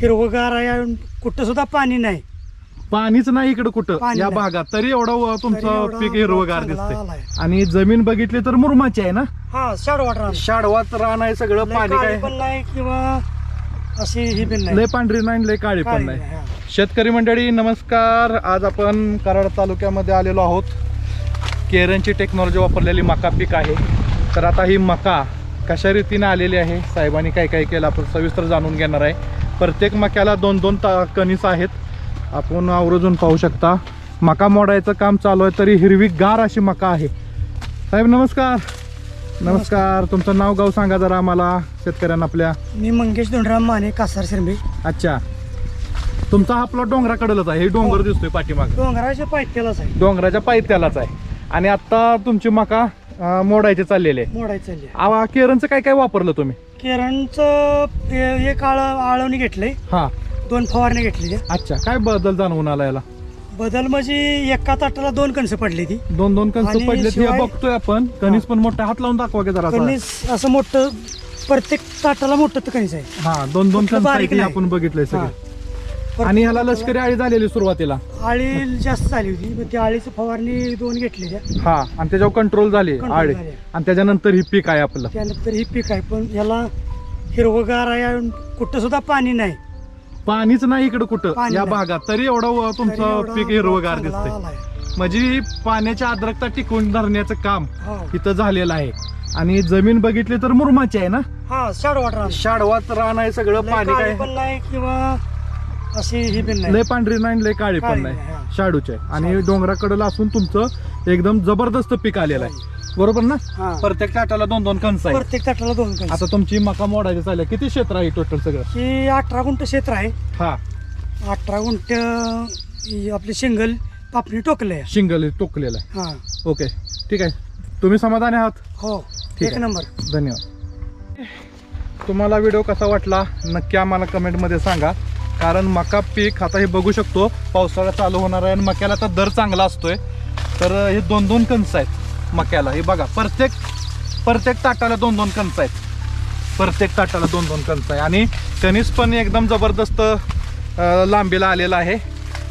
हिरवगार आहे कुठं सुद्धा पाणी नाही. पाणीच नाही इकडे कुठं? पाणी या नाही. भागात. तरी एवढं व- तुमचं एवढा पीक हिरवगार चांगला दिसतंय. आणि जमीन बघितली तर मुरमाची आहे ना? हा शाड शाडवात रान आहे सगळं पाणी काय? पण नाही किंवा अशी ही पण लय नाही पांढरी नाही लय काळी पण काळी नाही. नाही, हा. शेतकरी मंडळी नमस्कार. आज आपण कराड तालुक्यामध्ये आलेलो आहोत. केरनची टेक्नॉलॉजी वापरलेली मका पीक आहे. तर आता ही मका कशा रीतीने आलेली आहे? साहेबांनी काय काय केलं? आपण सविस्तर जाणून घेणार आहे. प्रत्येक मक्याला दोन दोन ता कणीस आहेत. आपण आवर्जून पाहू शकता. मका मोडायचं काम चालू आहे तरी हिरवी गार अशी मका आहे. साहेब नमस्कार. नमस्कार. तुमचं नाव गाव सांगा जरा आम्हाला शेतकऱ्यांना आपल्या. मी मंगेश दोंडराम माने कासार शिरंबे. अच्छा. तुमचा हा प्लॉट डोंगराकडलच आहे. हे डोंगर दिसतोय पाठीमाग. डोंगराच्या पायथ्यालाच आहे. डोंगराच्या पायथ्यालाच आहे. आणि आता तुमची मका अं, मोडायची चाललेली. आहे मोडायचं चालली. आहे. आवा केरनचं काय काय वापरलं तुम्ही? केरणचं एक आळ आळवणी घेतलंय हा. दोन फवारणी घेतली. अच्छा काय बदल जाणवून आला याला? बदल म्हणजे एका ताटाला दोन कणसं पडली ती. दोन दोन कणस पडले ते. शिवाय- बघतोय आपण. कणीस पण मोठा. हात लावून दाखवा की जरा कणीस असं मोठं प्रत्येक ताटाला मोठं कणीस आहे. हा दोन दोन कणस बारीक नाही. आपण बघितलंय हा. सगळे. आणि ह्याला लष्करी आळी झालेली सुरुवातीला. आळी जास्त झाली होती. मग त्या आळीची फवारणी दोन घेतलेल्या. हा आणि त्याच्यावर कंट्रोल झाली Control आळी. झाली. आणि त्याच्यानंतर ही पीक आहे आपलं. त्यानंतर ही पीक आहे. पण याला हिरवगार आहे आणि कुठं सुद्धा पाणी नाही. पाणीच नाही इकडे कुठं. पाणी या नाही. भागात. तरी एवढं व तरी तुमचं एवढा पीक हिरवगार चांगला दिसतंय. आलाय. म्हणजे पाण्याची आर्द्रकता टिकवून धरण्याचं काम हो. इथं झालेलं आहे. आणि जमीन बघितली तर मुरमाची आहे ना? हा शाड वाटर शाडवात रान आहे सगळं. पाणी काय? पण नाही किंवा अशी ही लय नाही. पांढरी नाही लय काळी पण काळी नाही. नाही, हा. शाडूचे. आणि शाडूचे. डोंगराकडला असून तुमचं एकदम जबरदस्त पीक आलेलं आहे. बरोबर ना? हा. प्रत्येक काटाला दोन दोन कणस आहे प्रत्येक ताटाला दोन कणस. आता तुमची मका मोडायची चालली आहे. किती क्षेत्र आहे टोटल सगळं? ही अठरा गुंठ क्षेत्र आहे. हा. अठरा गुंठ ही आपली सिंगल पापणी टोकले शिंगल टोकलेलं आहे. ओके. ठीक आहे. तुम्ही समाधानी आहात? हो. ठीक एक आहे. नंबर. धन्यवाद. तुम्हाला व्हिडिओ कसा वाटला नक्की आम्हाला कमेंटमध्ये सांगा. कारण मका पीक आता हे बघू शकतो पावसाळा चालू होणार आहे आणि मक्याला तर दर चांगला असतोय. तर हे दोन दोन कणस आहेत मक्याला. हे बघा प्रत्येक प्रत्येक ताटाला दोन दोन कणस आहेत. प्रत्येक ताटाला दोन दोन कणस आहे आणि कणीस पण एकदम जबरदस्त लांबीला आलेला आहे.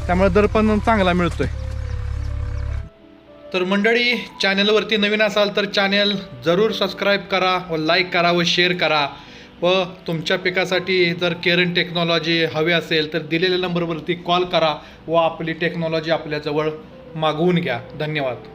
त्यामुळे दर पण चांगला मिळतोय. तर मंडळी चॅनलवरती नवीन असाल तर चॅनल जरूर सबस्क्राईब करा व लाईक करा व शेअर करा. व तुमच्या पिकासाठी जर केरन टेक्नॉलॉजी हवी असेल तर दिलेल्या नंबरवरती कॉल करा व आपली टेक्नॉलॉजी आपल्याजवळ मागवून घ्या. धन्यवाद.